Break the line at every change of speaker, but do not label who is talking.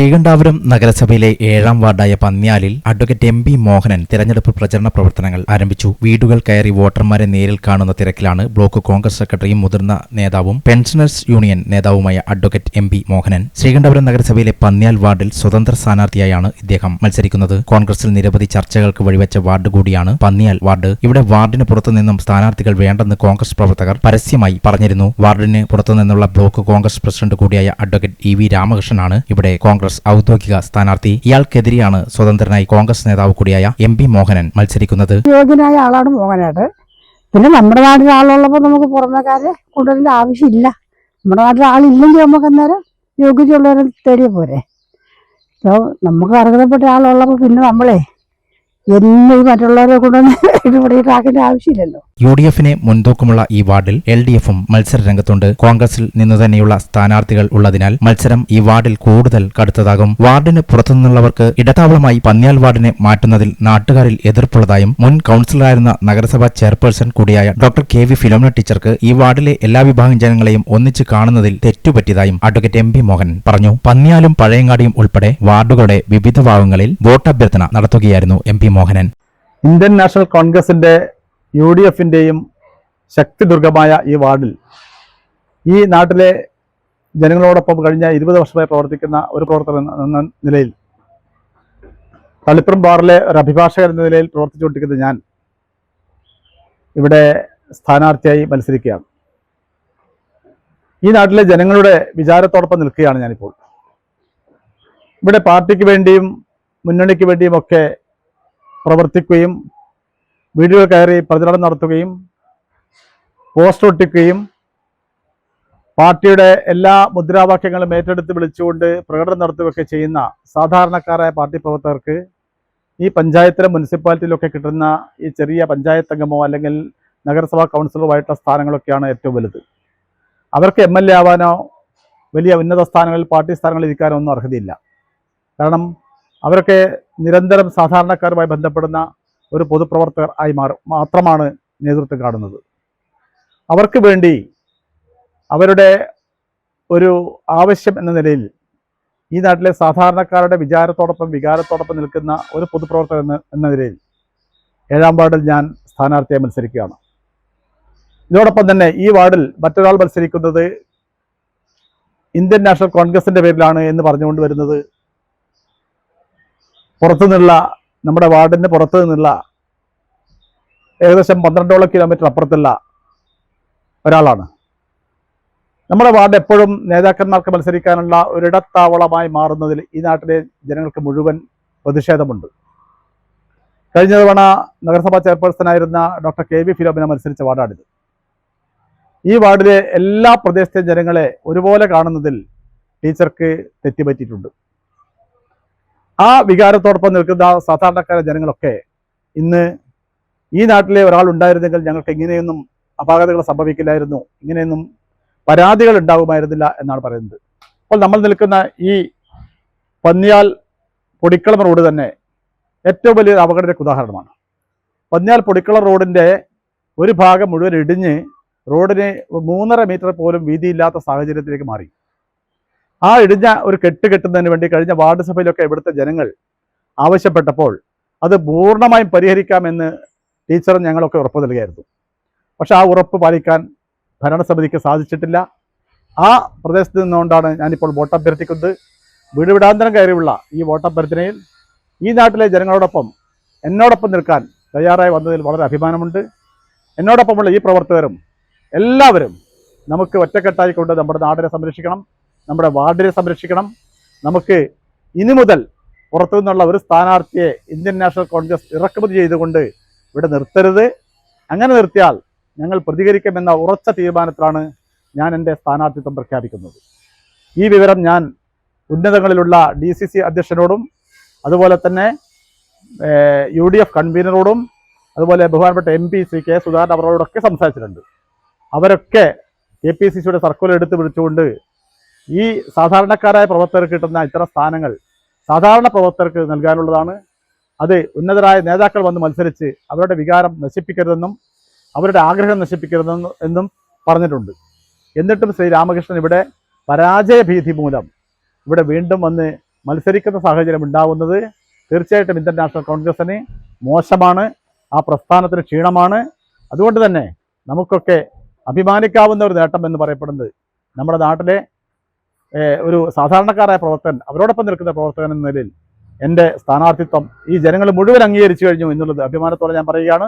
ശ്രീകണ്ഠാപുരം നഗരസഭയിലെ ഏഴാം വാർഡായ പന്ന്യാലിൽ അഡ്വക്കേറ്റ് എം പി മോഹനൻ തിരഞ്ഞെടുപ്പ് പ്രചരണ പ്രവർത്തനങ്ങൾ ആരംഭിച്ചു. വീടുകൾ കയറി വോട്ടർമാരെ നേരിൽ കാണുന്ന തിരക്കിലാണ് ബ്ലോക്ക് കോൺഗ്രസ് സെക്രട്ടറിയും മുതിർന്ന നേതാവും പെൻഷനേഴ്സ് യൂണിയൻ നേതാവുമായ advocate M P Mohanan. Sreekandapuram നഗരസഭയിലെ പന്ന്യാൽ വാർഡിൽ സ്വതന്ത്ര സ്ഥാനാർത്ഥിയായാണ് ഇദ്ദേഹം മത്സരിക്കുന്നത്. കോൺഗ്രസിൽ നിരവധി ചർച്ചകൾക്ക് വഴിവെച്ച വാർഡ് കൂടിയാണ് പന്ന്യാൽ വാർഡ്. ഇവിടെ വാർഡിന് പുറത്തുനിന്നും സ്ഥാനാർത്ഥികൾ വേണ്ടെന്ന് കോൺഗ്രസ് പ്രവർത്തകർ പരസ്യമായി പറഞ്ഞിരുന്നു. വാർഡിന് പുറത്തുനിന്നുള്ള ബ്ലോക്ക് കോൺഗ്രസ് പ്രസിഡന്റ് കൂടിയായ അഡ്വക്കേറ്റ് ഇ വി രാമകൃഷ്ണനാണ് ഇവിടെ കോൺഗ്രസ് ഔദ്യോഗിക സ്ഥാനാർത്ഥി ഇയാൾക്കെതിരെയാണ് സ്വതന്ത്രനായി കോൺഗ്രസ് നേതാവ് കൂടിയായ എം പി മോഹനൻ മത്സരിക്കുന്നത്.
യോഗ്യനായ ആളാണ് മോഹനായിട്ട് പിന്നെ നമ്മുടെ നാട്ടിൽ ആളുള്ളപ്പോൾ നമുക്ക് പുറമേക്കാരെ കൊണ്ടുവരേണ്ട ആവശ്യമില്ല. നമ്മുടെ നാട്ടിൽ ആളില്ലെങ്കിൽ നമുക്ക് അന്നേരം യോഗ്യതയുള്ളവരെ തേടിയ പോരെ. അപ്പോൾ നമുക്ക് അർഹതപ്പെട്ട ആളുള്ളപ്പോൾ പിന്നെ നമ്മളെ എന്നും മറ്റുള്ളവരെ ഇടപെടിയിട്ടാക്കേണ്ട ആവശ്യമില്ലല്ലോ
യു ഡി എഫിന് മുൻതൂക്കമുള്ള ഈ വാർഡിൽ എൽ ഡി എഫും മത്സര രംഗത്തുണ്ട്. കോൺഗ്രസിൽ നിന്ന് തന്നെയുള്ള സ്ഥാനാർത്ഥികൾ ഉള്ളതിനാൽ മത്സരം ഈ വാർഡിൽ കൂടുതൽ കടുത്തതാകും. വാർഡിന് പുറത്തുനിന്നുള്ളവർക്ക് ഇടത്താവളമായി പന്ന്യാൽ വാർഡിനെ മാറ്റുന്നതിൽ നാട്ടുകാരിൽ എതിർപ്പുള്ളതായും മുൻ കൌൺസിലറായിരുന്ന നഗരസഭാ ചെയർപേഴ്സൺ കൂടിയായ ഡോക്ടർ കെ വി ഫിലോമിന ടീച്ചർക്ക് ഈ വാർഡിലെ എല്ലാ വിഭാഗം ജനങ്ങളെയും ഒന്നിച്ച് കാണുന്നതിൽ തെറ്റുപറ്റിയതായും അഡ്വക്കേറ്റ് എം പി മോഹൻ പറഞ്ഞു. പന്ന്യാലും പഴയങ്ങാടിയും ഉൾപ്പെടെ വാർഡുകളുടെ വിവിധ ഭാഗങ്ങളിൽ വോട്ടഭ്യർത്ഥന നടത്തുകയായിരുന്നു M P Mohanan.
Indian National കോൺഗ്രസിന്റെ യു ഡി എഫിന്റെയും ശക്തിദുർഗമായ ഈ വാർഡിൽ ഈ നാട്ടിലെ ജനങ്ങളോടൊപ്പം കഴിഞ്ഞ ഇരുപത് വർഷമായി പ്രവർത്തിക്കുന്ന ഒരു പ്രവർത്തകൻ എന്ന നിലയിൽ തളിപ്പുറം ബാറിലെ ഒരു അഭിഭാഷകൻ എന്ന നിലയിൽ പ്രവർത്തിച്ചുകൊണ്ടിരിക്കുന്ന ഞാൻ ഇവിടെ സ്ഥാനാർത്ഥിയായി മത്സരിക്കുകയാണ്. ഈ നാട്ടിലെ ജനങ്ങളുടെ വിചാരത്തോടൊപ്പം നിൽക്കുകയാണ് ഞാനിപ്പോൾ. ഇവിടെ പാർട്ടിക്ക് വേണ്ടിയും മുന്നണിക്ക് വേണ്ടിയും ഒക്കെ പ്രവർത്തിക്കുകയും വീടുകൾ കയറി പ്രചരണം നടത്തുകയും പോസ്റ്റർ ഒട്ടിക്കുകയും പാർട്ടിയുടെ എല്ലാ മുദ്രാവാക്യങ്ങളും ഏറ്റെടുത്ത് വിളിച്ചുകൊണ്ട് പ്രകടനം നടത്തുകയൊക്കെ ചെയ്യുന്ന സാധാരണക്കാരായ പാർട്ടി പ്രവർത്തകർക്ക് ഈ പഞ്ചായത്തിലും മുനിസിപ്പാലിറ്റിയിലൊക്കെ കിട്ടുന്ന ഈ ചെറിയ പഞ്ചായത്ത് അംഗമോ അല്ലെങ്കിൽ നഗരസഭാ കൗൺസിലറുമായിട്ടുള്ള സ്ഥാനങ്ങളൊക്കെയാണ് ഏറ്റവും വലുത്. അവർക്ക് എം എൽ എ ആവാനോ വലിയ ഉന്നത സ്ഥാനങ്ങളിൽ പാർട്ടി സ്ഥാനങ്ങളിൽ ഇരിക്കാനോ ഒന്നും അർഹതയില്ല. കാരണം അവരൊക്കെ നിരന്തരം സാധാരണക്കാരുമായി ബന്ധപ്പെടുന്ന ഒരു പൊതുപ്രവർത്തകർ ആയി മാറും മാത്രമാണ് നേതൃത്വം കാണുന്നത്. അവർക്ക് വേണ്ടി അവരുടെ ഒരു ആവശ്യം എന്ന നിലയിൽ ഈ നാട്ടിലെ സാധാരണക്കാരുടെ വിചാരത്തോടൊപ്പം വികാരത്തോടൊപ്പം നിൽക്കുന്ന ഒരു പൊതുപ്രവർത്തകൻ എന്ന എന്ന നിലയിൽ ഏഴാം വാർഡിൽ ഞാൻ സ്ഥാനാർത്ഥിയായി മത്സരിക്കുകയാണ്. ഇതോടൊപ്പം തന്നെ ഈ വാർഡിൽ മറ്റൊരാൾ മത്സരിക്കുന്നത് ഇന്ത്യൻ നാഷണൽ കോൺഗ്രസിന്റെ പേരിലാണ് എന്ന് പറഞ്ഞുകൊണ്ട് വരുന്നത് പുറത്തു നിന്നുള്ള നമ്മുടെ വാർഡിന്റെ പുറത്തു നിന്നുള്ള ഏകദേശം പന്ത്രണ്ടോളം കിലോമീറ്റർ അപ്പുറത്തുള്ള ഒരാളാണ്. നമ്മുടെ വാർഡ് എപ്പോഴും നേതാക്കന്മാർക്ക് മത്സരിക്കാനുള്ള ഒരിടത്താവളമായി മാറുന്നതിൽ ഈ നാട്ടിലെ ജനങ്ങൾക്ക് മുഴുവൻ പ്രതിഷേധമുണ്ട്. കഴിഞ്ഞ തവണ നഗരസഭാ ചെയർപേഴ്സണായിരുന്ന ഡോക്ടർ കെ വി ഫിലോമിന മത്സരിച്ച വാർഡാണിത്. ഈ വാർഡിലെ എല്ലാ പ്രദേശത്തെയും ജനങ്ങളെ ഒരുപോലെ കാണുന്നതിൽ ടീച്ചർക്ക് തെറ്റുപറ്റിയിട്ടുണ്ട്. ആ വികാരത്തോടൊപ്പം നിൽക്കുന്ന സാധാരണക്കാരെ ജനങ്ങളൊക്കെ ഇന്ന് ഈ നാട്ടിലെ ഒരാൾ ഉണ്ടായിരുന്നെങ്കിൽ ഞങ്ങൾക്ക് ഇങ്ങനെയൊന്നും അപാകതകൾ സംഭവിക്കില്ലായിരുന്നു ഇങ്ങനെയൊന്നും പരാതികൾ ഉണ്ടാകുമായിരുന്നില്ല എന്നാണ് പറയുന്നത്. അപ്പോൾ നമ്മൾ നിൽക്കുന്ന ഈ പന്നിയാൽ പൊടിക്കളം റോഡ് തന്നെ ഏറ്റവും വലിയ അപകടത്തിലേക്ക് ഉദാഹരണമാണ്. പന്നിയാൽ പൊടിക്കളം റോഡിന്റെ ഒരു ഭാഗം മുഴുവൻ ഇടിഞ്ഞ് റോഡിന് മൂന്നര മീറ്റർ പോലും വീതിയില്ലാത്ത സാഹചര്യത്തിലേക്ക് മാറി. ആ ഇടിഞ്ഞ ഒരു കെട്ട് കെട്ടുന്നതിന് വേണ്ടി കഴിഞ്ഞ വാർഡ് സഭയിലൊക്കെ ഇവിടുത്തെ ജനങ്ങൾ ആവശ്യപ്പെട്ടപ്പോൾ അത് പൂർണമായും പരിഹരിക്കാമെന്ന് ടീച്ചറും ഞങ്ങളൊക്കെ ഉറപ്പ് നൽകിയായിരുന്നു. പക്ഷെ ആ ഉറപ്പ് പാലിക്കാൻ ഭരണസമിതിക്ക് സാധിച്ചിട്ടില്ല. ആ പ്രദേശത്ത് നിന്നുകൊണ്ടാണ് ഞാനിപ്പോൾ വോട്ടഭ്യർത്ഥിക്കുന്നത് വീട് വിടാന്തരം കയറിയുള്ള ഈ വോട്ടഭ്യർത്ഥനയിൽ ഈ നാട്ടിലെ ജനങ്ങളോടൊപ്പം എന്നോടൊപ്പം നിൽക്കാൻ തയ്യാറായി വന്നതിൽ വളരെ അഭിമാനമുണ്ട്. എന്നോടൊപ്പമുള്ള ഈ പ്രവർത്തകരും എല്ലാവരും നമുക്ക് ഒറ്റക്കെട്ടായിക്കൊണ്ട് നമ്മുടെ നാടിനെ സംരക്ഷിക്കണം. നമ്മുടെ വാർഡിനെ സംരക്ഷിക്കണം. നമുക്ക് ഇനി മുതൽ പുറത്തു നിന്നുള്ള ഒരു സ്ഥാനാർത്ഥിയെ ഇന്ത്യൻ നാഷണൽ കോൺഗ്രസ് ഇറക്കുമതി ചെയ്തുകൊണ്ട് ഇവിടെ നിർത്തരുത്. അങ്ങനെ നിർത്തിയാൽ ഞങ്ങൾ പ്രതികരിക്കുമെന്ന ഉറച്ച തീരുമാനത്തിലാണ് ഞാൻ എന്റെ സ്ഥാനാർത്ഥിത്വം പ്രഖ്യാപിക്കുന്നത്. ഈ വിവരം ഞാൻ ഉന്നതങ്ങളിലുള്ള ഡി സി സി അധ്യക്ഷനോടും അതുപോലെ തന്നെ യു ഡി എഫ് കൺവീനറോടും അതുപോലെ ബഹുമാനപ്പെട്ട M P Shri K Sudhakaran അവരോടൊക്കെ സംസാരിച്ചിട്ടുണ്ട്. അവരൊക്കെ കെ പി സി സിയുടെ സർക്കുലർ എടുത്ത് പിടിച്ചുകൊണ്ട് ഈ സാധാരണക്കാരായ പ്രവർത്തകർക്ക് കിട്ടുന്ന ഇത്തരം സ്ഥാനങ്ങൾ സാധാരണ പ്രവർത്തകർക്ക് നൽകാനുള്ളതാണ്. അത് ഉന്നതരായ നേതാക്കൾ വന്ന് മത്സരിച്ച് അവരുടെ വികാരം നശിപ്പിക്കരുതെന്നും അവരുടെ ആഗ്രഹം നശിപ്പിക്കരുതെന്നും എന്നും പറഞ്ഞിട്ടുണ്ട്. എന്നിട്ടും ശ്രീ രാമകൃഷ്ണൻ ഇവിടെ പരാജയ ഭീതി മൂലം ഇവിടെ വീണ്ടും വന്ന് മത്സരിക്കുന്ന സാഹചര്യം ഉണ്ടാവുന്നത് തീർച്ചയായിട്ടും ഇന്ത്യൻ നാഷണൽ കോൺഗ്രസിന് മോശമാണ് ആ പ്രസ്ഥാനത്തിന് ക്ഷീണമാണ്. അതുകൊണ്ട് തന്നെ നമുക്കൊക്കെ അഭിമാനിക്കാവുന്ന ഒരു നേട്ടം എന്ന് പറയപ്പെടുന്നത് നമ്മുടെ നാട്ടിലെ ഒരു സാധാരണക്കാരായ പ്രവർത്തകൻ അവരോടൊപ്പം നിൽക്കുന്ന പ്രവർത്തകൻ എന്ന നിലയിൽ എന്റെ സ്ഥാനാർത്ഥിത്വം ഈ ജനങ്ങൾ മുഴുവൻ അംഗീകരിച്ചു കഴിഞ്ഞു എന്നുള്ളത് അഭിമാനത്തോടെ ഞാൻ പറയുകയാണ്.